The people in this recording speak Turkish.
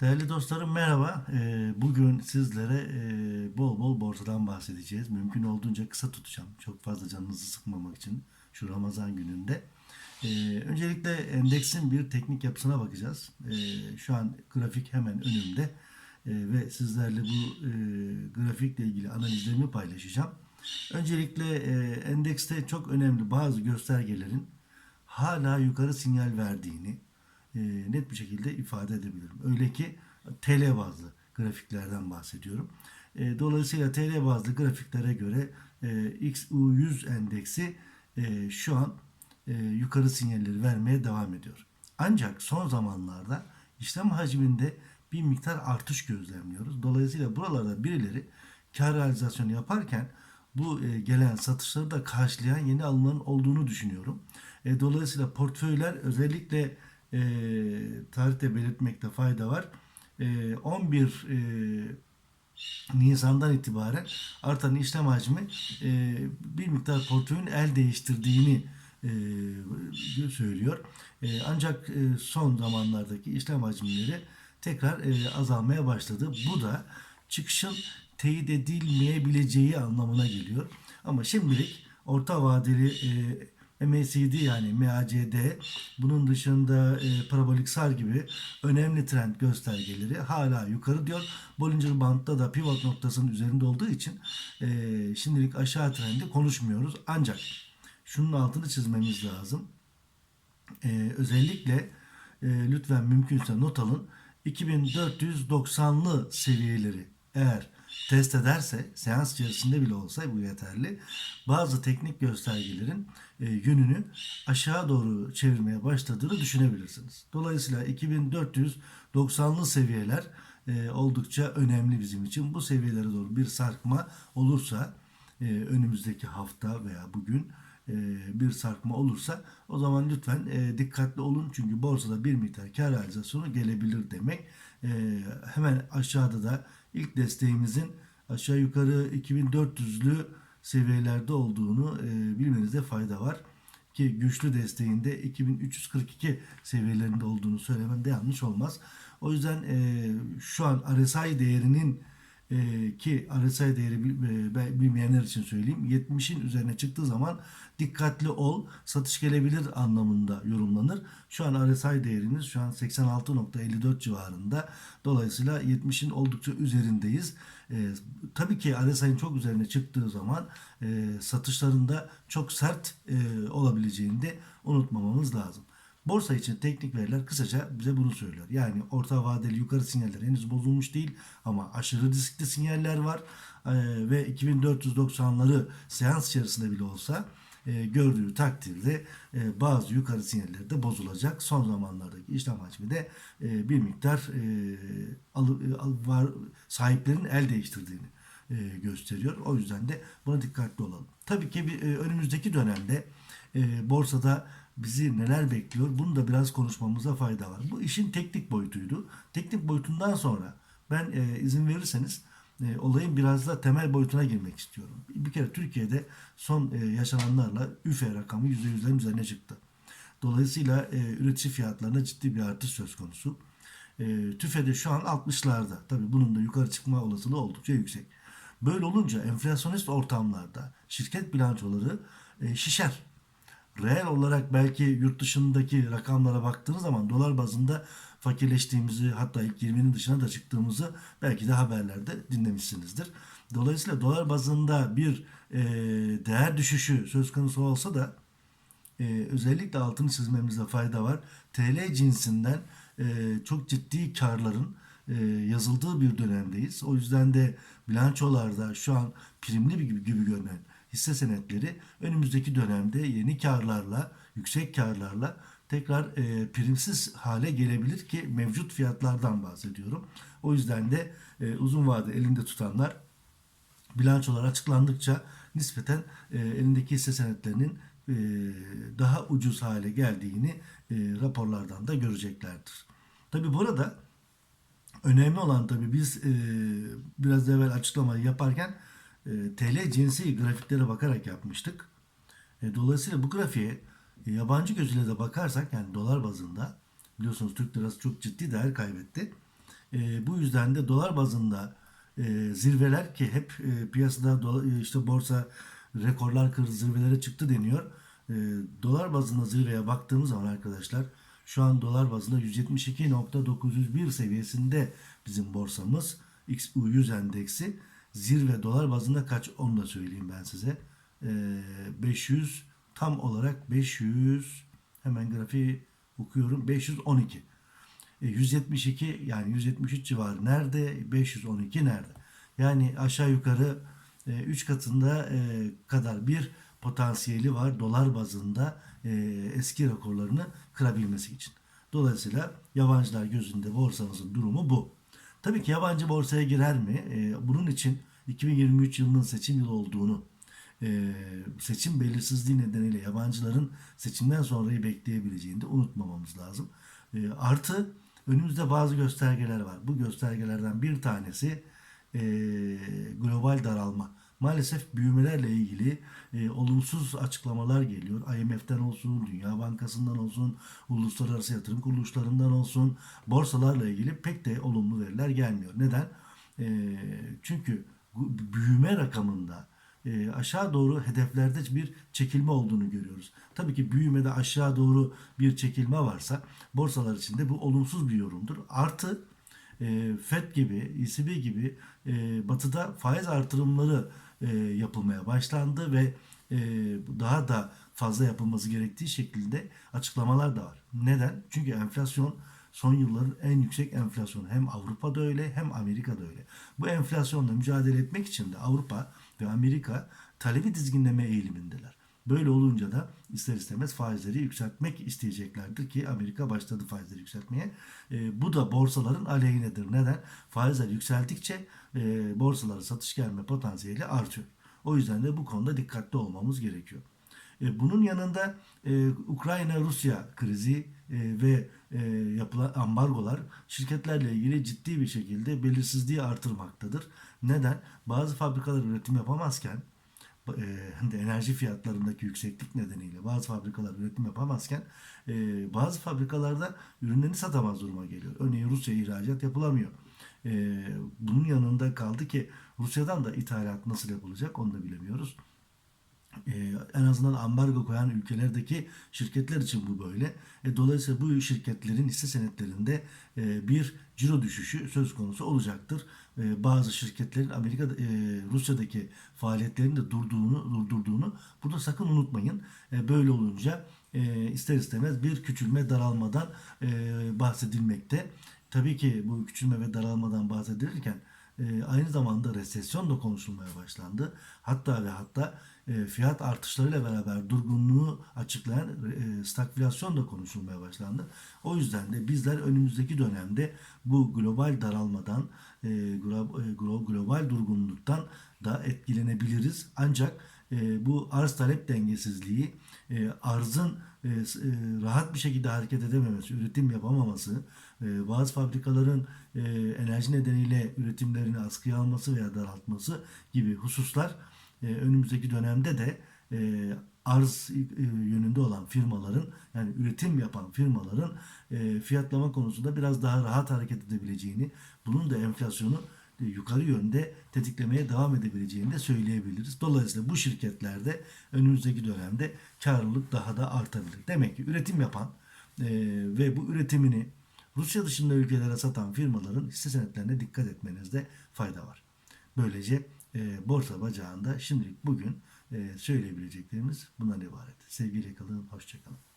Değerli dostlarım merhaba. Ee, Bugün sizlere e, bol bol borsadan bahsedeceğiz. Mümkün olduğunca kısa tutacağım. Çok fazla canınızı sıkmamak için şu Ramazan gününde. Ee, Öncelikle endeksin bir teknik yapısına bakacağız. Ee, Şu an grafik hemen önümde ve sizlerle bu e, grafikle ilgili analizlerimi paylaşacağım. Öncelikle e, endekste çok önemli bazı göstergelerin hala yukarı sinyal verdiğini e, net bir şekilde ifade edebilirim. Öyle ki TL bazlı grafiklerden bahsediyorum. E, dolayısıyla TL bazlı grafiklere göre e, XU100 endeksi şu an yukarı sinyalleri vermeye devam ediyor. Ancak son zamanlarda işlem hacminde bir miktar artış gözlemliyoruz. Dolayısıyla buralarda birileri kar realizasyonu yaparken bu gelen satışları da karşılayan yeni alımların olduğunu düşünüyorum. Dolayısıyla portföyler özellikle e, tarihte belirtmekte fayda var. E, 11 e, Nisan'dan itibaren artan işlem hacmi e, bir miktar portföyün el değiştirdiğini e, söylüyor. E, ancak e, son zamanlardaki işlem hacimleri tekrar e, azalmaya başladı. Bu da çıkışın teyit edilmeyebileceği anlamına geliyor. Ama şimdilik orta vadeli e, MACD yani MACD bunun dışında e, parabolik sar gibi önemli trend göstergeleri hala yukarı diyor. Bollinger Band'da da pivot noktasının üzerinde olduğu için e, şimdilik aşağı trendi konuşmuyoruz. Ancak şunun altını çizmemiz lazım. E, özellikle e, lütfen mümkünse not alın. 2490'lı seviyeleri eğer test ederse seans içerisinde bile olsa bu yeterli. Bazı teknik göstergelerin e, yönünü aşağı doğru çevirmeye başladığını düşünebilirsiniz. Dolayısıyla 2490'lı seviyeler e, oldukça önemli bizim için. Bu seviyelere doğru bir sarkma olursa e, önümüzdeki hafta veya bugün e, bir sarkma olursa o zaman lütfen e, dikkatli olun çünkü borsada bir miktar kar realizasyonu gelebilir demek. E, hemen aşağıda da ilk desteğimizin aşağı yukarı 2400'lü seviyelerde olduğunu e, bilmenizde fayda var. Ki güçlü desteğinde 2342 seviyelerinde olduğunu söylemem de yanlış olmaz. O yüzden e, şu an RSI değerinin e, ki RSI değeri bilmeyenler için söyleyeyim 70'in üzerine çıktığı zaman dikkatli ol satış gelebilir anlamında yorumlanır. Şu an RSI değerimiz şu an 86.54 civarında. Dolayısıyla 70'in oldukça üzerindeyiz. E, tabii ki RSI'nin çok üzerine çıktığı zaman e, satışlarında çok sert e, olabileceğini de unutmamamız lazım. Borsa için teknik veriler kısaca bize bunu söylüyor. Yani orta vadeli yukarı sinyaller henüz bozulmuş değil ama aşırı riskli sinyaller var. Ee, ve 2490'ları seans içerisinde bile olsa e, gördüğü takdirde e, bazı yukarı sinyalleri de bozulacak. Son zamanlardaki işlem hacmi de e, bir miktar e, alı- e, al- var, sahiplerin el değiştirdiğini e, gösteriyor. O yüzden de buna dikkatli olalım. Tabii ki bir, e, önümüzdeki dönemde e, borsada bizi neler bekliyor bunu da biraz konuşmamıza fayda var. Bu işin teknik boyutuydu. Teknik boyutundan sonra ben e, izin verirseniz e, olayın biraz da temel boyutuna girmek istiyorum. Bir kere Türkiye'de son e, yaşananlarla üfe rakamı %100'lerin üzerine çıktı. Dolayısıyla e, üretici fiyatlarına ciddi bir artış söz konusu. E, TÜFE'de şu an 60'larda. Tabii bunun da yukarı çıkma olasılığı oldukça yüksek. Böyle olunca enflasyonist ortamlarda şirket bilançoları e, şişer. Reel olarak belki yurt dışındaki rakamlara baktığınız zaman dolar bazında fakirleştiğimizi hatta ilk 20'nin dışına da çıktığımızı belki de haberlerde dinlemişsinizdir. Dolayısıyla dolar bazında bir e, değer düşüşü söz konusu olsa da e, özellikle altını çizmemizde fayda var. TL cinsinden e, çok ciddi karların e, yazıldığı bir dönemdeyiz. O yüzden de bilançolarda şu an primli bir gibi, gibi görünen hisse senetleri önümüzdeki dönemde yeni karlarla, yüksek karlarla tekrar e, primsiz hale gelebilir ki mevcut fiyatlardan bahsediyorum. O yüzden de e, uzun vade elinde tutanlar bilançolar açıklandıkça nispeten e, elindeki hisse senetlerinin e, daha ucuz hale geldiğini e, raporlardan da göreceklerdir. Tabi burada önemli olan tabi biz e, biraz evvel açıklamayı yaparken TL cinsi grafiklere bakarak yapmıştık. E, dolayısıyla bu grafiğe e, yabancı gözüyle de bakarsak yani dolar bazında biliyorsunuz Türk lirası çok ciddi değer kaybetti. E, bu yüzden de dolar bazında e, zirveler ki hep e, piyasada e, işte borsa rekorlar kırdı zirvelere çıktı deniyor. E, dolar bazında zirveye baktığımız zaman arkadaşlar şu an dolar bazında 172.901 seviyesinde bizim borsamız XU100 endeksi. Zirve dolar bazında kaç onu da söyleyeyim ben size. E, 500 tam olarak 500 hemen grafiği okuyorum 512. E, 172 yani 173 civarı nerede? 512 nerede? Yani aşağı yukarı 3 katında e, kadar bir potansiyeli var dolar bazında e, eski rekorlarını kırabilmesi için. Dolayısıyla yabancılar gözünde borsamızın durumu bu. Tabii ki yabancı borsaya girer mi? E, bunun için 2023 yılının seçim yılı olduğunu e, seçim belirsizliği nedeniyle yabancıların seçimden sonrayı bekleyebileceğini de unutmamamız lazım. E, artı önümüzde bazı göstergeler var. Bu göstergelerden bir tanesi global daralma. Maalesef büyümelerle ilgili e, olumsuz açıklamalar geliyor. IMF'den olsun, Dünya Bankası'ndan olsun, uluslararası yatırım kuruluşlarından olsun, borsalarla ilgili pek de olumlu veriler gelmiyor. Neden? E, çünkü büyüme rakamında e, aşağı doğru hedeflerde bir çekilme olduğunu görüyoruz. Tabii ki büyümede aşağı doğru bir çekilme varsa borsalar için de bu olumsuz bir yorumdur. Artı e, FED gibi, ECB gibi e, batıda faiz artırımları e, yapılmaya başlandı ve e, daha da fazla yapılması gerektiği şekilde açıklamalar da var. Neden? Çünkü enflasyon son yılların en yüksek enflasyonu. Hem Avrupa'da öyle hem Amerika'da öyle. Bu enflasyonla mücadele etmek için de Avrupa ve Amerika talebi dizginleme eğilimindeler. Böyle olunca da ister istemez faizleri yükseltmek isteyeceklerdir ki Amerika başladı faizleri yükseltmeye. E, bu da borsaların aleyhinedir. Neden? Faizler yükseltikçe e, borsalara satış gelme potansiyeli artıyor. O yüzden de bu konuda dikkatli olmamız gerekiyor. E, bunun yanında e, Ukrayna-Rusya krizi e, ve e, yapılan ambargolar şirketlerle ilgili ciddi bir şekilde belirsizliği artırmaktadır. Neden? Bazı fabrikalar üretim yapamazken e, de enerji fiyatlarındaki yükseklik nedeniyle bazı fabrikalar üretim yapamazken e, bazı fabrikalarda ürünlerini satamaz duruma geliyor. Örneğin Rusya'ya ihracat yapılamıyor. E, bunun yanında kaldı ki Rusya'dan da ithalat nasıl yapılacak onu da bilemiyoruz. Ee, en azından ambargo koyan ülkelerdeki şirketler için bu böyle. E, dolayısıyla bu şirketlerin hisse senetlerinde e, bir ciro düşüşü söz konusu olacaktır. E, bazı şirketlerin Amerika, e, Rusya'daki faaliyetlerini de durduğunu, durdurduğunu burada sakın unutmayın. E, böyle olunca e, ister istemez bir küçülme daralmadan e, bahsedilmekte. Tabii ki bu küçülme ve daralmadan bahsedilirken e, aynı zamanda resesyon da konuşulmaya başlandı. Hatta ve hatta fiyat artışlarıyla beraber durgunluğu açıklayan e, stagflasyon da konuşulmaya başlandı. O yüzden de bizler önümüzdeki dönemde bu global daralmadan, e, glo- e, glo- global durgunluktan da etkilenebiliriz. Ancak e, bu arz talep dengesizliği, e, arzın e, e, rahat bir şekilde hareket edememesi, üretim yapamaması, e, bazı fabrikaların e, enerji nedeniyle üretimlerini askıya alması veya daraltması gibi hususlar e, önümüzdeki dönemde de e, arz e, yönünde olan firmaların yani üretim yapan firmaların e, fiyatlama konusunda biraz daha rahat hareket edebileceğini, bunun da enflasyonu e, yukarı yönde tetiklemeye devam edebileceğini de söyleyebiliriz. Dolayısıyla bu şirketlerde önümüzdeki dönemde karlılık daha da artabilir. Demek ki üretim yapan e, ve bu üretimini Rusya dışında ülkelere satan firmaların hisse senetlerine dikkat etmenizde fayda var. Böylece e, borsa bacağında şimdilik bugün e, söyleyebileceklerimiz bundan ibaret. Sevgiyle kalın, hoşçakalın.